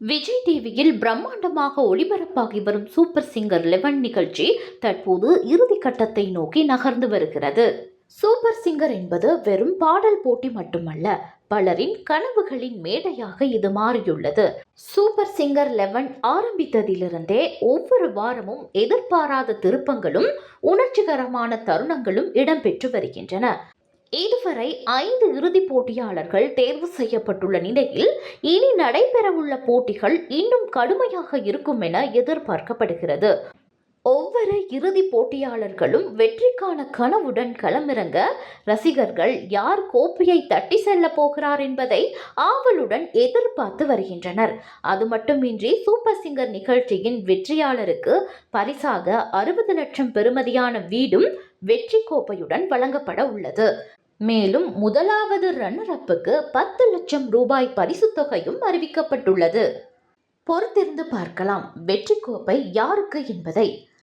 விஜய் டிவியில் பிரம்மாண்டமாக ஒளிபரப்பாகி வரும் சூப்பர் சிங்கர் லெவன் நிகழ்ச்சி தற்போது இறுதி கட்டத்தை நோக்கி நகர்ந்து வருகிறது. சூப்பர் சிங்கர் என்பது வெறும் பாடல் போட்டி மட்டுமல்ல பலரின் கனவுகளின் மேடையாக இது மாறியுள்ளது. சூப்பர் சிங்கர் லெவன் ஆரம்பித்ததிலிருந்தே ஒவ்வொரு வாரமும் எதிர்பாராத திருப்பங்களும் உணர்ச்சிகரமான தருணங்களும் இடம்பெற்று வருகின்றன. இதுவரை ஐந்து இறுதிப் போட்டியாளர்கள் தேர்வு செய்யப்பட்டுள்ள நிலையில் இனி நடைபெறவுள்ள போட்டிகள் இன்னும் கடுமையாக இருக்கும் என எதிர்பார்க்கப்படுகிறது. ஒவ்வொரு இறுதி போட்டியாளர்களும் வெற்றிக்கான கனவுடன் களமிறங்க ரசிகர்கள் யார் கோப்பையை தட்டி செல்ல போகிறார் என்பதை ஆவலுடன் எதிர்பார்த்து வருகின்றனர். அது மட்டுமின்றி சூப்பர் சிங்கர் நிகழ்ச்சியின் வெற்றியாளருக்கு பரிசாக அறுபது லட்சம் பெறுமதியான வீடும் வெற்றி கோப்பையுடன் வழங்கப்பட உள்ளது. மேலும் முதலாவது ரன்னர் அப்புக்கு பத்து லட்சம் ரூபாய் பரிசுத் தொகையும் அறிவிக்கப்பட்டுள்ளது. பொறுத்திருந்து பார்க்கலாம். வெற்றி கோப்பை யாருக்கு என்பதை.